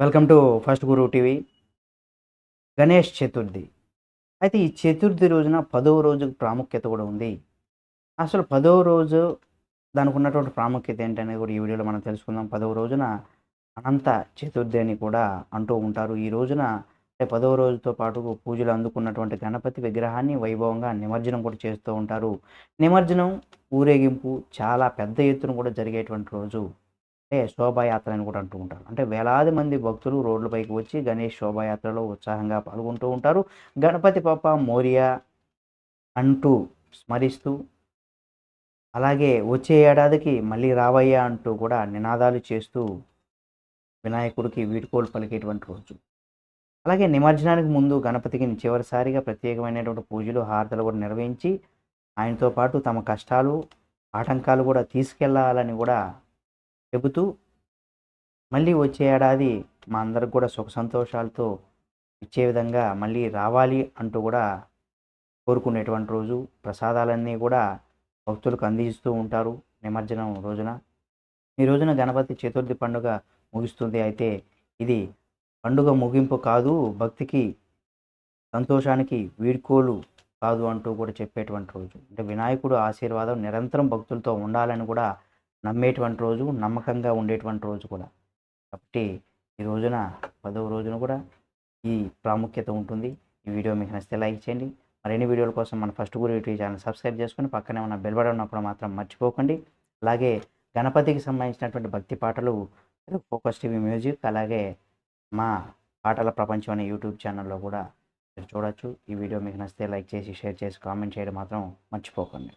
Welcome to first Guru TV. Ganesh Chaturthi. అయితే ఈ చతుర్థి రోజున పదవ రోజుకు ప్రాముఖ్యత కూడా ఉంది. అసలు పదవ రోజు దానికి ఉన్నటువంటి ప్రాముఖ్యత ఏంటనేది కూడా ఈ వీడియోలో మనం తెలుసుకుందాం. పదవ రోజున అనంత చతుర్థి అని కూడా అంటూ ఉంటారు. ఈ రోజున పదవ రోజుతో పాటు పూజలు అందుకున్నటువంటి గణపతి విగ్రహాన్ని వైభవంగా నిమజ్జనం కూడా చేస్తూ ఉంటారు. నిమజ్జనం ఊరేగింపు చాలా పెద్ద ఎత్తున కూడా జరిగేటువంటి రోజు. అంటే శోభాయాత్ర అని కూడా అంటూ ఉంటారు. అంటే వేలాది మంది భక్తులు రోడ్లపైకి వచ్చి గణేష్ శోభాయాత్రలో ఉత్సాహంగా పాల్గొంటూ ఉంటారు. గణపతి పాప మోరియా అంటూ స్మరిస్తూ అలాగే వచ్చే ఏడాదికి మళ్ళీ రావయ్యా అంటూ కూడా నినాదాలు చేస్తూ వినాయకుడికి వీడుకోలు పలికేటువంటి రోజు. అలాగే నిమజ్జనానికి ముందు గణపతికి చివరిసారిగా ప్రత్యేకమైనటువంటి పూజలు హారతలు కూడా నిర్వహించి ఆయనతో పాటు తమ కష్టాలు ఆటంకాలు కూడా తీసుకెళ్ళాలని కూడా చెబుతూ మళ్ళీ వచ్చే ఏడాది మా అందరికి కూడా సుఖ సంతోషాలతో ఇచ్చే విధంగా మళ్ళీ రావాలి అంటూ కూడా కోరుకునేటువంటి రోజు. ప్రసాదాలన్నీ కూడా భక్తులకు అందిస్తూ ఉంటారు నిమజ్జనం రోజున. ఈ రోజున గణపతి చతుర్థి పండుగ ముగుస్తుంది. అయితే ఇది పండుగ ముగింపు కాదు భక్తికి సంతోషానికి వీడ్కోలు కాదు అంటూ కూడా చెప్పేటువంటి రోజు. అంటే వినాయకుడు ఆశీర్వాదం నిరంతరం భక్తులతో ఉండాలని కూడా నమ్మేటువంటి రోజు నమ్మకంగా ఉండేటువంటి రోజు కూడా. కాబట్టి ఈ రోజున పదవ రోజున కూడా ఈ ప్రాముఖ్యత ఉంటుంది. ఈ వీడియో మీకు నచ్చితే లైక్ చేయండి. మరిన్ని వీడియోల కోసం మన first Guru YouTube channel subscribe చేసుకుని పక్కనే ఉన్న బెల్ బటన్ ఉన్నప్పుడు మాత్రం మర్చిపోకండి. అలాగే గణపతికి సంబంధించినటువంటి భక్తి పాటలు ఫోకస్ టీవీ మ్యూజిక్ అలాగే మా పాటల ప్రపంచం అనే యూట్యూబ్ ఛానల్లో కూడా మీరు చూడొచ్చు. ఈ వీడియో మీకు నచ్చితే లైక్ చేసి షేర్ చేసి కామెంట్ చేయడం మాత్రం మర్చిపోకండి.